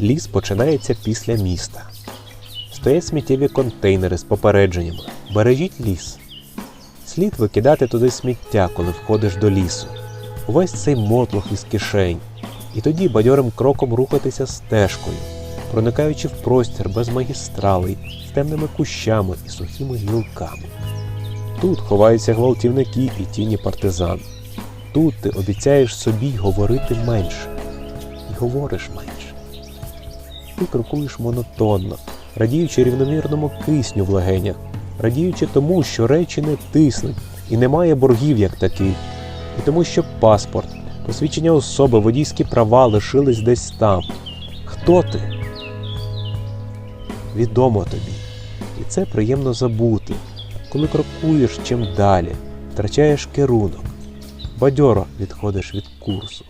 Ліс починається після міста. Стоять сміттєві контейнери з попередженнями. Бережіть ліс. Слід викидати туди сміття, коли входиш до лісу. Увесь цей мотлох із кишень. І тоді бадьорим кроком рухатися стежкою, проникаючи в простір без магістралей, з темними кущами і сухими гілками. Тут ховаються гвалтівники і тіні партизан. Тут ти обіцяєш собі говорити менше. І говориш менше. Ти крокуєш монотонно, радіючи рівномірному кисню в легенях, радіючи тому, що речі не тиснуть і немає боргів як таких, і тому, що паспорт, посвідчення особи, водійські права лишились десь там. Хто ти? Відомо тобі. І це приємно забути, коли крокуєш чим далі, втрачаєш керунок, бадьоро відходиш від курсу.